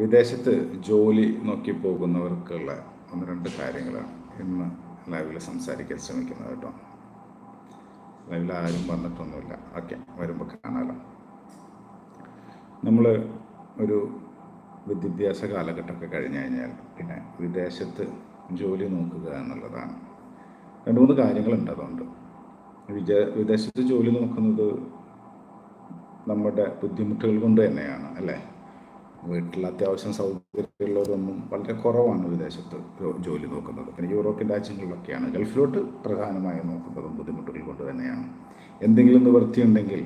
വിദേശത്ത് ജോലി നോക്കി പോകുന്നവർക്കുള്ള ഒന്ന് രണ്ട് കാര്യങ്ങളാണ് ഇന്ന് ലൈവിൽ സംസാരിക്കാൻ ശ്രമിക്കുന്നത് കേട്ടോ. ലൈവിൽ ആരും വന്നിട്ടൊന്നുമില്ല. ഓക്കെ വരുമ്പോൾ കാണാലോ. നമ്മൾ ഒരു വിദ്യാഭ്യാസ കാലഘട്ടമൊക്കെ കഴിഞ്ഞു കഴിഞ്ഞാൽ പിന്നെ വിദേശത്ത് ജോലി നോക്കുക എന്നുള്ളതാണ്. രണ്ട് മൂന്ന് കാര്യങ്ങളുണ്ട് അതുകൊണ്ട്. വിജ വിദേശത്ത് ജോലി നോക്കുന്നത് നമ്മുടെ ബുദ്ധിമുട്ടുകൾ കൊണ്ട് തന്നെയാണ് അല്ലേ? വീട്ടിൽ അത്യാവശ്യം സൗകര്യമുള്ളവരൊന്നും വളരെ കുറവാണ് വിദേശത്ത് ജോലി നോക്കുന്നത്. പിന്നെ യൂറോപ്യൻ രാജ്യങ്ങളിലൊക്കെയാണ് ഗൾഫിലോട്ട് പ്രധാനമായും നോക്കുന്നതും ബുദ്ധിമുട്ടുകൾ കൊണ്ട് തന്നെയാണ്. എന്തെങ്കിലും നിവൃത്തിയുണ്ടെങ്കിൽ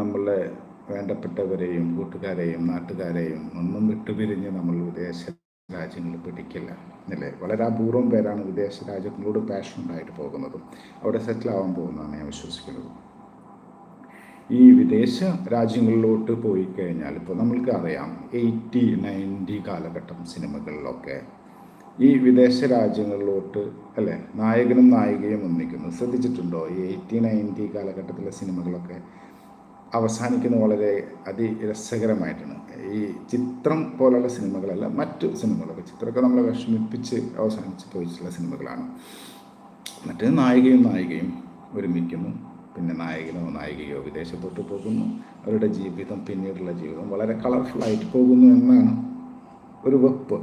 നമ്മളെ വേണ്ടപ്പെട്ടവരെയും കൂട്ടുകാരെയും നാട്ടുകാരെയും ഒന്നും വിട്ടുപിരിഞ്ഞ് നമ്മൾ വിദേശ രാജ്യങ്ങളിൽ പിടിക്കില്ല അല്ലേ വളരെ അപൂർവം പേരാണ് വിദേശ രാജ്യങ്ങളോട് പാഷൻ ഉണ്ടായിട്ട് പോകുന്നതും അവിടെ സെറ്റിൽ ആവാൻ പോകുന്നതാണ് ഞാൻ വിശ്വസിക്കുന്നത്. ഈ വിദേശ രാജ്യങ്ങളിലോട്ട് പോയി കഴിഞ്ഞാൽ ഇപ്പോൾ നമ്മൾക്ക് അറിയാം എയ്റ്റി നയന്റി കാലഘട്ടം സിനിമകളിലൊക്കെ ഈ വിദേശ രാജ്യങ്ങളിലോട്ട് അല്ലേ? നായകനും നായികയും ഒന്നിക്കുന്നു. ശ്രദ്ധിച്ചിട്ടുണ്ടോ? ഈ എയ്റ്റി നയന്റി കാലഘട്ടത്തിലെ സിനിമകളൊക്കെ അവസാനിക്കുന്നത് വളരെ അതിരസകരമായിട്ടാണ്. ഈ ചിത്രം പോലുള്ള സിനിമകളല്ല മറ്റു സിനിമകളൊക്കെ ചിത്രമൊക്കെ നമ്മളെ വിഷമിപ്പിച്ച് അവസാനിച്ച് പോയിട്ടുള്ള സിനിമകളാണ്. മറ്റേ നായികയും നായികയും ഒരുമിക്കുന്നു. പിന്നെ നായകനോ നായികയോ വിദേശത്തോട്ട് പോകുന്നു. അവരുടെ ജീവിതം പിന്നീടുള്ള ജീവിതം വളരെ കളർഫുള്ളായിട്ട് പോകുന്നു എന്നാണ് ഒരു വെപ്പ്.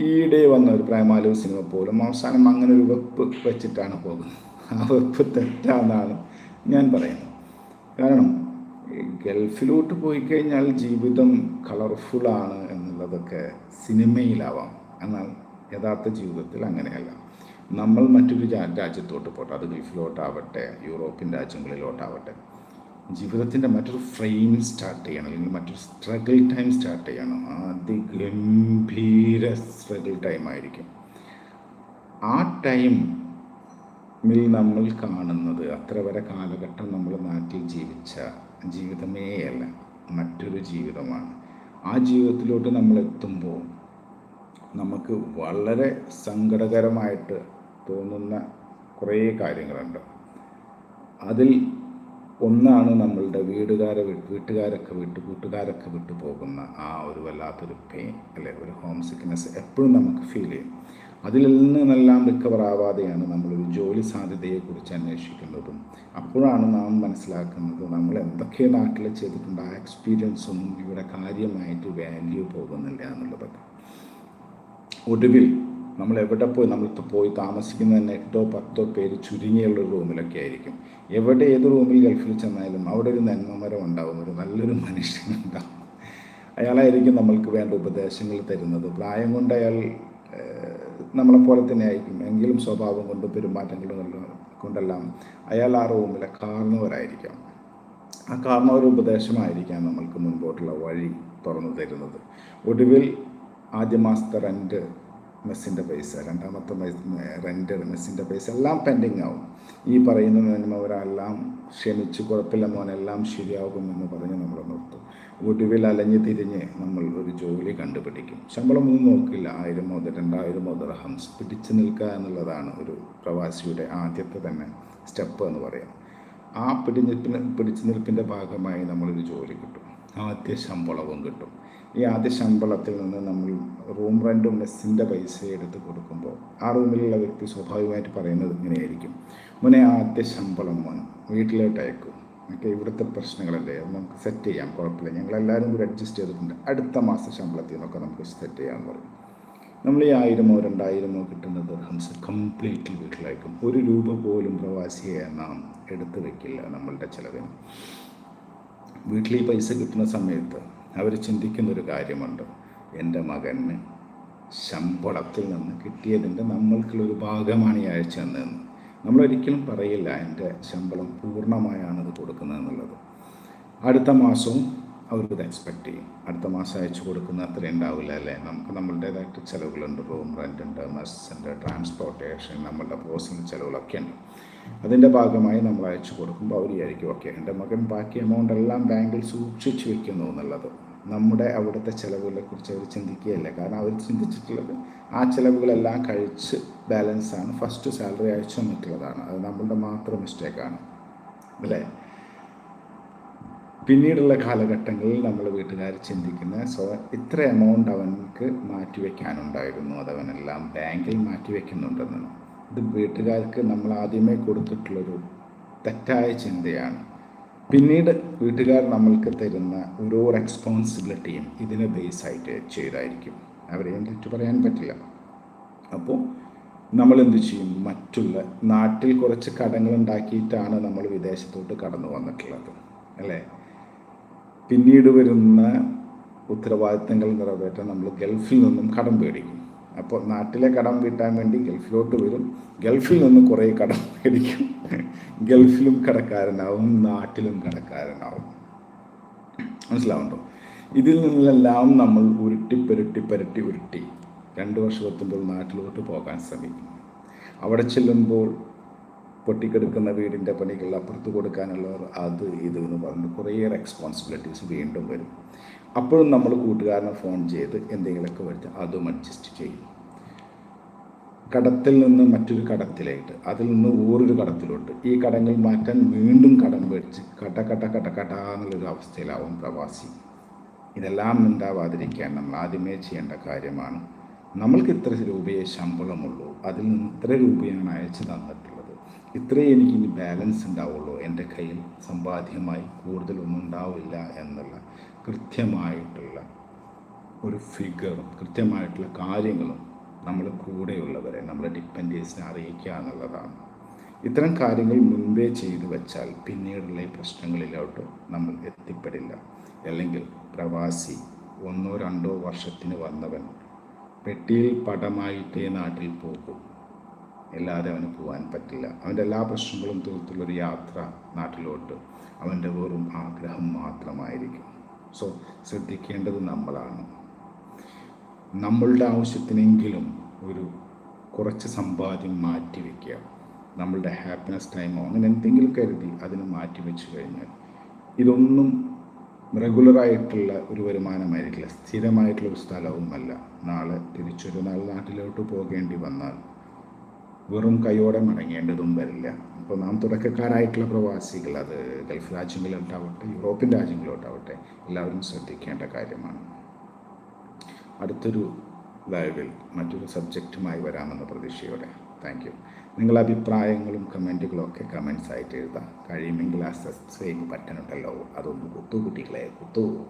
ഈയിടെ വന്ന ഒരു പ്രേമാലു സിനിമ പോലും അവസാനം അങ്ങനെ ഒരു വെപ്പ് വെച്ചിട്ടാണ് പോകുന്നത്. ആ വെപ്പ് തെറ്റാന്നാണ് ഞാൻ പറയുന്നത്. കാരണം ഗൾഫിലോട്ട് പോയി കഴിഞ്ഞാൽ ജീവിതം കളർഫുള്ളാണ് എന്നുള്ളതൊക്കെ സിനിമയിലാവാം. എന്നാൽ യഥാർത്ഥ ജീവിതത്തിൽ അങ്ങനെയല്ല. നമ്മൾ മറ്റൊരു രാജ്യത്തോട്ട് പോട്ടെ അത് ഗൾഫിലോട്ടാവട്ടെ യൂറോപ്യൻ രാജ്യങ്ങളിലോട്ടാവട്ടെ ജീവിതത്തിന്റെ മറ്റൊരു ഫ്രെയിം സ്റ്റാർട്ട് ചെയ്യണം അല്ലെങ്കിൽ മറ്റൊരു സ്ട്രഗിൾ ടൈം സ്റ്റാർട്ട് ചെയ്യണം. അതിഗംഭീര സ്ട്രഗിൾ ടൈം ആയിരിക്കും. ആ ടൈമിൽ നമ്മൾ കാണുന്നത് അത്ര വരെ കാലഘട്ടം നമ്മൾ നാട്ടിൽ ജീവിച്ച ജീവിതമേയല്ല മറ്റൊരു ജീവിതമാണ്. ആ ജീവിതത്തിലോട്ട് നമ്മൾ എത്തുമ്പോൾ നമുക്ക് വളരെ സങ്കടകരമായിട്ട് തോന്നുന്ന കുറേ കാര്യങ്ങളുണ്ട്. അതിൽ ഒന്നാണ് നമ്മളുടെ വീടുകാരെ വീട്ടുകാരൊക്കെ വിട്ട് കൂട്ടുകാരൊക്കെ വിട്ടു പോകുന്ന ആ ഒരു വല്ലാത്തൊരു പെയിൻ അല്ലെ? ഒരു ഹോം സിക്നെസ് എപ്പോഴും നമുക്ക് ഫീൽ ചെയ്യും. അതിൽ നിന്നെല്ലാം റിക്കവർ ആവാതെയാണ് നമ്മളൊരു ജോലി സാധ്യതയെക്കുറിച്ച് അന്വേഷിക്കുന്നതും അപ്പോഴാണ് നാം മനസ്സിലാക്കുന്നത് നമ്മൾ എന്തൊക്കെ നാട്ടിൽ ചെയ്തിട്ടുണ്ട് ആ എക്സ്പീരിയൻസ് ഒന്നും ഇവിടെ കാര്യമായിട്ട് വാല്യൂ പോകുന്നില്ല എന്നുള്ളതൊക്കെ ഒടുവിൽ നമ്മൾ എവിടെ പോയി നമ്മൾ പോയി താമസിക്കുന്ന തന്നെ എട്ടോ പത്തോ പേര് ചുരുങ്ങിയുള്ള റൂമിലൊക്കെ ആയിരിക്കും. എവിടെ ഏത് റൂമിൽ ഗൾഫിൽ ചെന്നാലും അവിടെ ഒരു നന്മമരം ഉണ്ടാവും ഒരു നല്ലൊരു മനുഷ്യനുണ്ടാവും അയാളായിരിക്കും നമ്മൾക്ക് വേണ്ട ഉപദേശങ്ങൾ തരുന്നത്. പ്രായം കൊണ്ട് അയാൾ നമ്മളെപ്പോലെ തന്നെ ആയിരിക്കും. എങ്കിലും സ്വഭാവം കൊണ്ട് പെരുമാറ്റങ്ങളും എല്ലാം കൊണ്ടെല്ലാം അയാൾ ആ റൂമിലെ കാർന്നവരായിരിക്കാം. ആ കാർന്നവർ ഉപദേശമായിരിക്കാം നമ്മൾക്ക് മുൻപോട്ടുള്ള വഴി തുറന്നു തരുന്നത്. ഒടുവിൽ ആദ്യ മാസത്തെ റെന്റ് മെസ്സിന്റെ പൈസ രണ്ടാമത്തെ റെന്റ് മെസ്സിന്റെ പൈസ എല്ലാം പെൻഡിങ് ആവും. ഈ പറയുന്ന നന്മവരെല്ലാം ക്ഷമിച്ച് കുഴപ്പമില്ല മോനെല്ലാം ശരിയാകുമെന്ന് പറഞ്ഞ് നമ്മൾ നിർത്തും. ഒടുവിൽ അലഞ്ഞ് തിരിഞ്ഞ് നമ്മൾ ഒരു ജോലി കണ്ടുപിടിക്കും. ശമ്പളം ഒന്നും നോക്കില്ല. ആയിരം മുതൽ രണ്ടായിരം മുതൽ ഹംസ് പിടിച്ചു നിൽക്കുക എന്നുള്ളതാണ് ഒരു പ്രവാസിയുടെ ആദ്യത്തെ തന്നെ സ്റ്റെപ്പ് എന്ന് പറയാം. ആ പിടിഞ്ഞിപ്പിന് പിടിച്ചു നിൽപ്പിന്റെ ഭാഗമായി നമ്മളൊരു ജോലി കിട്ടും. ആദ്യ ശമ്പളവും കിട്ടും. ഈ ആദ്യ ശമ്പളത്തിൽ നിന്ന് നമ്മൾ റൂം റെന്റും മെസ്സിന്റെ പൈസ എടുത്ത് കൊടുക്കുമ്പോൾ ആ റൂമിലുള്ള വ്യക്തി സ്വാഭാവികമായിട്ട് പറയുന്നത് ഇങ്ങനെയായിരിക്കും. മുന്നെ ആദ്യ ശമ്പളം വേണം വീട്ടിലോട്ട് അയക്കും. ഒക്കെ ഇവിടുത്തെ പ്രശ്നങ്ങളല്ലേ? അത് നമുക്ക് സെറ്റ് ചെയ്യാം കുഴപ്പമില്ല. ഞങ്ങളെല്ലാവരും കൂടി അഡ്ജസ്റ്റ് ചെയ്തിട്ടുണ്ട്. അടുത്ത മാസ ശമ്പളത്തിൽ നിന്നൊക്കെ നമുക്ക് സെറ്റ് ചെയ്യാൻ പറയും. നമ്മൾ ഈ ആയിരമോ രണ്ടായിരമോ കിട്ടുന്ന ദർഹംസ് കംപ്ലീറ്റ്ലി വീട്ടിലയക്കും. ഒരു രൂപ പോലും പ്രവാസിയെ നാം എടുത്തു വയ്ക്കില്ല നമ്മളുടെ ചിലവിന്. വീട്ടിൽ ഈ പൈസ കിട്ടുന്ന സമയത്ത് അവർ ചിന്തിക്കുന്നൊരു കാര്യമുണ്ട്. എന്റെ മകന് ശമ്പളത്തിൽ നിന്ന് കിട്ടിയതിന്റെ നമ്മൾക്കുള്ളൊരു ഭാഗമാണ് ഈ അയച്ചു തന്നതെന്ന് നമ്മളൊരിക്കലും പറയില്ല എന്റെ ശമ്പളം പൂർണമായാണ് ഇത് കൊടുക്കുന്നത് എന്നുള്ളത് അടുത്ത മാസവും അവർക്കിത് എക്സ്പെക്റ്റ് ചെയ്യും. അടുത്ത മാസം അയച്ചു കൊടുക്കുന്ന അത്ര ഉണ്ടാവില്ല അല്ലേ? നമുക്ക് നമ്മളുടേതായിട്ട് ചിലവുകളുണ്ട്. റൂം റെന്റ് ഉണ്ട് മെസ്സുണ്ട് ട്രാൻസ്പോർട്ടേഷൻ നമ്മളുടെ പേഴ്സണൽ ചിലവുകളൊക്കെ ഉണ്ട് അതിന്റെ ഭാഗമായി നമ്മൾ അയച്ചു കൊടുക്കുമ്പോൾ അവർ വിചാരിക്കും ഓക്കെ എന്റെ മകൻ ബാക്കി എമൗണ്ട് എല്ലാം ബാങ്കിൽ സൂക്ഷിച്ചു വെക്കുന്നു എന്നുള്ളത്. നമ്മുടെ അവിടുത്തെ ചിലവുകളെ കുറിച്ച് അവർ ചിന്തിക്കുകയല്ല. കാരണം അവർ ചിന്തിച്ചിട്ടുള്ളത് ആ ചിലവുകളെല്ലാം കഴിച്ച് ബാലൻസാണ് ഫസ്റ്റ് സാലറി അയച്ചു തന്നിട്ടുള്ളതാണ്. അത് നമ്മളുടെ മാത്രം മിസ്റ്റേക്കാണ് അല്ലേ? പിന്നീടുള്ള കാലഘട്ടങ്ങളിൽ നമ്മൾ വീട്ടുകാർ ചിന്തിക്കുന്ന സോ ഇത്ര എമൗണ്ട് അവനക്ക് മാറ്റിവെക്കാനുണ്ടായിരുന്നു. അതവനെല്ലാം ബാങ്കിൽ മാറ്റിവെക്കുന്നുണ്ടെന്നാണ് ഇത് വീട്ടുകാർക്ക് നമ്മൾ ആദ്യമേ കൊടുത്തിട്ടുള്ളൊരു തെറ്റായ ചിന്തയാണ്. പിന്നീട് വീട്ടുകാർ നമ്മൾക്ക് തരുന്ന ഓരോ റെസ്പോൺസിബിലിറ്റിയും ഇതിനെ ബേസ് ആയിട്ട് ചെയ്തായിരിക്കും. അവരെയും തെറ്റു പറയാൻ പറ്റില്ല. അപ്പോൾ നമ്മൾ എന്ത് ചെയ്യും? മറ്റുള്ള നാട്ടിൽ കുറച്ച് കടങ്ങൾ ഉണ്ടാക്കിയിട്ടാണ് നമ്മൾ വിദേശത്തോട്ട് കടന്നു വന്നിട്ടുള്ളത്. അല്ലേ? പിന്നീട് വരുന്ന ഉത്തരവാദിത്തങ്ങൾ നിറവേറ്റാൻ നമ്മൾ ഗൾഫിൽ നിന്നും കടം പേടിക്കും അപ്പോൾ നാട്ടിലെ കടം വീട്ടാൻ വേണ്ടി ഗൾഫിലോട്ട് വരും. ഗൾഫിൽ നിന്ന് കുറേ കടം മേടിക്കും. ഗൾഫിലും കടക്കാരനാവും നാട്ടിലും കടക്കാരനാവും. മനസ്സിലാവുണ്ടോ ഇതിൽ നിന്നെല്ലാം നമ്മൾ ഉരുട്ടി പെരുട്ടി പെരട്ടി ഉരുട്ടി രണ്ട് വർഷം എത്തുമ്പോൾ നാട്ടിലോട്ട് പോകാൻ ശ്രമിക്കും അവിടെ ചെല്ലുമ്പോൾ പൊട്ടിക്കെടുക്കുന്ന വീടിന്റെ പണികൾ അപ്പുറത്ത് കൊടുക്കാനുള്ളവർ അത് ഇത് എന്ന് പറഞ്ഞ് കുറേ റെസ്പോൺസിബിലിറ്റീസ് വീണ്ടും വരും. അപ്പോഴും നമ്മൾ കൂട്ടുകാരനെ ഫോൺ ചെയ്ത് എന്തെങ്കിലുമൊക്കെ വരുത്തി അതും അഡ്ജസ്റ്റ് ചെയ്യും. കടത്തിൽ നിന്ന് മറ്റൊരു കടത്തിലായിട്ട് അതിൽ നിന്ന് വേറൊരു കടത്തിലോട്ട്. ഈ കടങ്ങൾ മാറ്റാൻ വീണ്ടും കടം മേടിച്ച് കട കട കട കട എന്നുള്ളൊരു അവസ്ഥയിലാവും പ്രവാസി. ഇതെല്ലാം ഉണ്ടാവാതിരിക്കാൻ നമ്മൾ ആദ്യമേ ചെയ്യേണ്ട കാര്യമാണ്. നമ്മൾക്ക് ഇത്ര രൂപയെ ശമ്പളമുള്ളൂ. അതിൽ നിന്ന് ഇത്ര രൂപയാണ് അയച്ചു തന്നിട്ടുള്ളത്. ഇത്രയേ എനിക്ക് ഇനി ബാലൻസ് ഉണ്ടാവുള്ളൂ. എന്റെ കയ്യിൽ സമ്പാദ്യമായി കൂടുതലൊന്നും ഉണ്ടാവില്ല എന്നുള്ള കൃത്യമായിട്ടുള്ള ഒരു ഫിഗറും കൃത്യമായിട്ടുള്ള കാര്യങ്ങളും നമ്മൾ കൂടെയുള്ളവരെ നമ്മളെ ഡിപ്പെൻഡേഴ്സിനെ അറിയിക്കുക എന്നുള്ളതാണ്. ഇത്തരം കാര്യങ്ങൾ മുൻപേ ചെയ്തു വെച്ചാൽ പിന്നീടുള്ള പ്രശ്നങ്ങളിലോട്ട് നമ്മൾ എത്തിപ്പെടില്ല. അല്ലെങ്കിൽ പ്രവാസി ഒന്നോ രണ്ടോ വർഷത്തിന് വന്നവൻ പെട്ടിയിൽ പടമായിട്ടേ നാട്ടിൽ പോകും. അല്ലാതെ അവന് പോകാൻ പറ്റില്ല. അവന്റെ എല്ലാ പ്രശ്നങ്ങളും തീർത്തുള്ളൊരു യാത്ര നാട്ടിലോട്ട്. അവന്റെ വെറും ആഗ്രഹം മാത്രമായിരിക്കും. സോ ശ്രദ്ധിക്കേണ്ടത് നമ്മളാണ്. നമ്മളുടെ ആവശ്യത്തിനെങ്കിലും ഒരു കുറച്ച് സമ്പാദ്യം മാറ്റി വയ്ക്കുക നമ്മളുടെ ഹാപ്പിനെസ് ടൈമോ അങ്ങനെ എന്തെങ്കിലും കരുതി അതിന് മാറ്റി വെച്ച് കഴിഞ്ഞാൽ ഇതൊന്നും റെഗുലറായിട്ടുള്ള ഒരു വരുമാനമായിരിക്കില്ല. സ്ഥിരമായിട്ടുള്ള ഒരു സ്ഥലവുമല്ല. നാളെ തിരിച്ചൊരു നാൾ നാട്ടിലോട്ട് പോകേണ്ടി വന്നാൽ വെറും കൈയോടെ മടങ്ങേണ്ടതും വരില്ല. അപ്പോൾ നാം തുടക്കക്കാരായിട്ടുള്ള പ്രവാസികൾ അത് ഗൾഫ് രാജ്യങ്ങളിലോട്ടാവട്ടെ യൂറോപ്യൻ രാജ്യങ്ങളിലോട്ടാവട്ടെ എല്ലാവരും ശ്രദ്ധിക്കേണ്ട കാര്യമാണ്. അടുത്തൊരു ലൈവിൽ മറ്റൊരു സബ്ജക്റ്റുമായി വരാമെന്ന പ്രതീക്ഷയോടെ. Thank you. നിങ്ങളുടെ അഭിപ്രായങ്ങളും കമന്റുകളും ഒക്കെ കമൻസ് ആയിട്ട് എഴുതാം. കഴിയുമെങ്കിൽ ആ സബ്സ്ക്രൈബ് ബട്ടൺ ഉണ്ടല്ലോ. അതൊന്ന് കുത്തു കുട്ടികളെ കുത്തു.